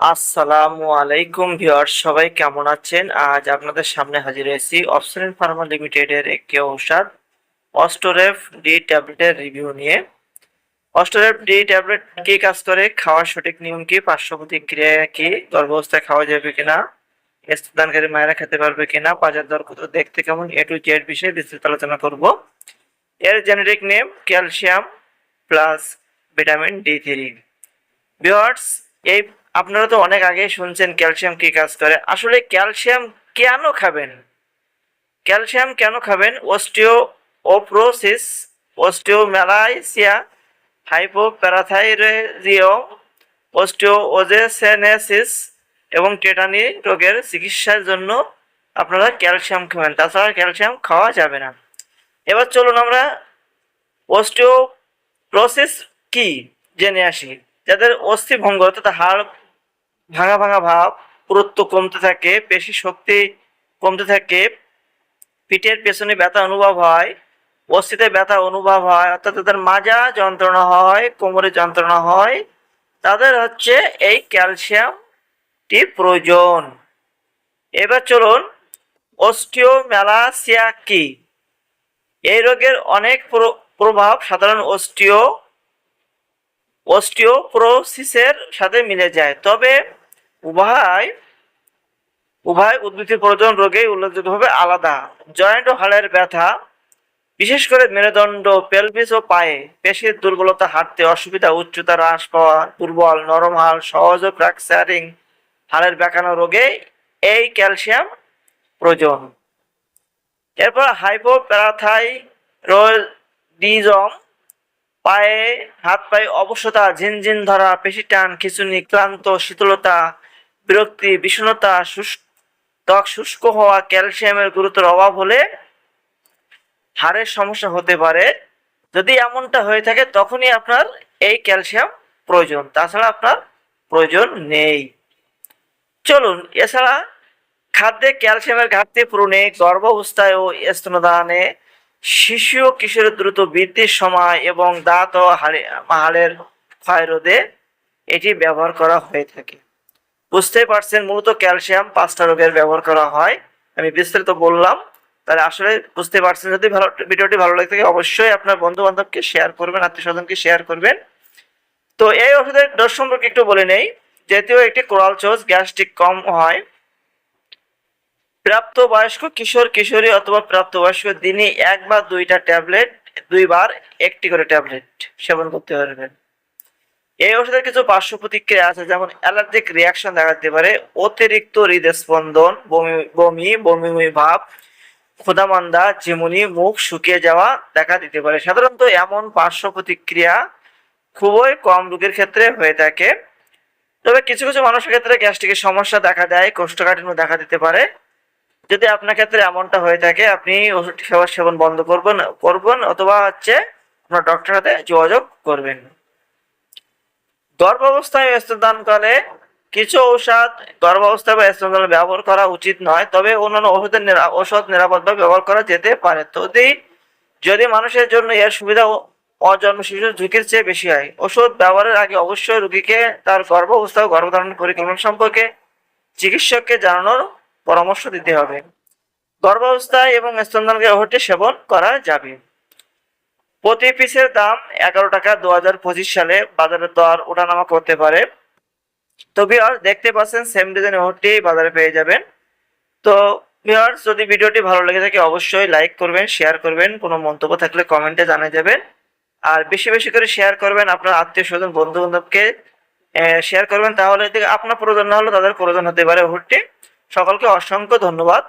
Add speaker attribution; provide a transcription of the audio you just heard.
Speaker 1: আসসালামু আলাইকুম ভিউয়ার্স, সবাই কেমন আছেন? আজ আপনাদের সামনে হাজির হয়েছি অপশন ফার্মা লিমিটেডের একটি ঔষধ অস্টোরেফ ডি ট্যাবলেটের রিভিউ নিয়ে। অস্টোরেফ ডি ট্যাবলেট কি কাজ করে? খাওয়ার সঠিক নিয়ম কি? পার্শ্ব প্রতিক্রিয়া কি? গর্ভাবস্থায় খাওয়া যাবে কিনা? স্তদানকারী মায়েরা খেতে পারবে কিনা? বাজার দর কত? দেখতে কেমন? এ টু জেড বিষয়ে বিস্তারিত আলোচনা করব। এর generic name calcium plus vitamin D three. Viewers, এই আপনারা তো অনেক আগে শুনছেন ক্যালসিয়াম কি কাজ করে। আসলে ক্যালসিয়াম কেন খাবেন? ক্যালসিয়াম কেন খাবেন? অস্টিও ওপ্রোসিস অস্টিওমেলাইসিয়া হাইপোপ্যারাথাইরেজিয়ম অস্টিওওজেসেনেসিস এবং টেটানি রোগের চিকিৎসার জন্য আপনারা ক্যালসিয়াম খাবেন। তাছাড়া ক্যালসিয়াম খাওয়া যাবে না। এবার চলুন আমরা অস্টিওপ্রোসিস কি জেনে আসি। যাদের অস্থি ভঙ্গ অর্থাৎ হাড় ভাঙা ভাঙা ভাব পুরুত্ব কমতে থাকে, পেশি শক্তি কমতে থাকে, পিঠের পেছনে ব্যথা অনুভব হয়, অস্থিতে ব্যথা অনুভব হয়, অর্থাৎ তাদের মাজা যন্ত্রণা হয়, কোমরে যন্ত্রণা হয়, তাদের হচ্ছে এই ক্যালসিয়ামটি প্রয়োজন। এবার চলুন অস্টিওমেলাসিয়া কি? এই রোগের অনেক প্র- প্রভাব সাধারণ অস্টিও অস্টিওপ্রোসিসের সাথে মিলে যায়, তবে উভয় উভয় উদ্ভিদের প্রয়োজন রোগেই উল্লেখযোগ্যভাবে আলাদা। জয়েন্ট ও হাড়ের ব্যথা, বিশেষ করে মেরুদণ্ড পেলভিস ও পায়ে। পেশির দুর্বলতা হাঁটতে অসুবিধা, উচ্চতা হ্রাস পাওয়া, দুর্বল, নরম হাড়, সহজ ও ফ্র্যাকচারিং হাড়ের বেঁকানো রোগে এই ক্যালসিয়াম প্রয়োজন। এরপর হাইপোপ্যারাথাইরোডিজম পায়ে হাত পায়ে অবসতা ঝিনঝিন ধরা, পেশি টান, খিঁচুনি, ক্লান্ত, শীতলতা বিরক্তি, বিষণ্ণতা ত্বক শুষ্ক হওয়া, ক্যালসিয়ামের গুরুতর অভাব হলে হাড়ের সমস্যা হতে পারে। যদি এমনটা হয়ে থাকে, তখনই আপনার এই ক্যালসিয়াম প্রয়োজন। তাছাড়া আপনার প্রয়োজন নেই। চলুন, এছাড়া খাদ্যে ক্যালসিয়ামের ঘাটতি পূরণে, গর্ভাবস্থায় ও স্তনদানে শিশু ও কিশোরের দ্রুত বৃদ্ধির সময় এবং দাঁত ও হাড়ে হাড়ের ক্ষয় রোধে এটি ব্যবহার করা হয়ে থাকে। বুঝতেই পারছেন, মূলত ক্যালসিয়াম পাঁচটা রোগের ব্যবহার করা হয়। আমি বিস্তারিত বললাম, তাহলে আসলে বুঝতে পারছেন, যদি ভালো, ভিডিওটি ভালো লাগে থাকে অবশ্যই আপনার বন্ধু বান্ধবকে শেয়ার করবেন আত্মীয় স্বজনকে শেয়ার করবেন। তো এই ওষুধের ডোজ সম্পর্কে একটু বলে নেই, যেহেতু একটি কোরাল চোজ গ্যাস্ট্রিক কম হয়। প্রাপ্তবয়স্ক কিশোর, কিশোরী অথবা প্রাপ্তবয়স্ক দিনে এক বা দুইটা ট্যাবলেট, দুইবার একটি করে ট্যাবলেট সেবন করতে পারবেন। এই ওষুধের কিছু পার্শ্ব প্রতিক্রিয়া আছে, যেমন অ্যালার্জিক রিয়াকশন দেখা দিতে পারে, অতিরিক্ত হৃদস্পন্দন, বমি বমি বমি ভাব, ক্ষুধামান্দা, ঝিমুনি, মুখ শুকিয়ে যাওয়া দেখা দিতে পারে। সাধারণত এমন পার্শ্ব প্রতিক্রিয়া খুবই কম রোগের ক্ষেত্রে হয়ে থাকে। তবে কিছু কিছু মানুষের ক্ষেত্রে গ্যাস্ট্রিকের সমস্যা দেখা দেয়, কোষ্ঠকাঠিন্য দেখা দিতে পারে। যদি আপনার ক্ষেত্রে এমনটা হয়ে থাকে, আপনি ওষুধ সেবা সেবন বন্ধ করবেন করবেন অথবা হচ্ছে আপনার ডক্টরের সাথে যোগাযোগ করবেন। গর্ভাবস্থায় স্তনদানকালে কিছু ঔষধ গর্ভাবস্থায় বা স্তনদানে ব্যবহার করা উচিত নয়, তবে অন্যান্য ওষুধের ঔষধ নিরাপদভাবে ব্যবহার করা যেতে পারে। যদি যদি মানুষের জন্য এর সুবিধা অজন্ম শিশুর ঝুঁকির চেয়ে বেশি হয় ওষুধ ব্যবহারের আগে অবশ্যই রোগীকে তার গর্ভাবস্থা ও গর্ভধারণ পরিকল্পনা সম্পর্কে চিকিৎসককে জানানোর পরামর্শ দিতে হবে। গর্ভাবস্থায় এবং স্তনদানকে ওষুধটি সেবন করা যাবে। প্রতি পিসের দাম এগারো টাকা দু হাজার পঁচিশ সালে বাজারে দর ওঠানামা করতে পারে। তো ভিওর দেখতে পাচ্ছেন সেম ডিজাইন ওষুধটি বাজারে পেয়ে যাবেন। তো ভিওর্স যদি ভিডিওটি ভালো লেগে থাকে, অবশ্যই লাইক করবেন শেয়ার করবেন। কোনো মন্তব্য থাকলে কমেন্টে জানিয়ে যাবেন। আর বেশি বেশি করে শেয়ার করবেন আপনার আত্মীয় স্বজন বন্ধু বান্ধবকে শেয়ার করবেন। তাহলে আপনার প্রয়োজন না হলে তাদের প্রয়োজন হতে পারে ওষুধটি সকলকে অসংখ্য ধন্যবাদ।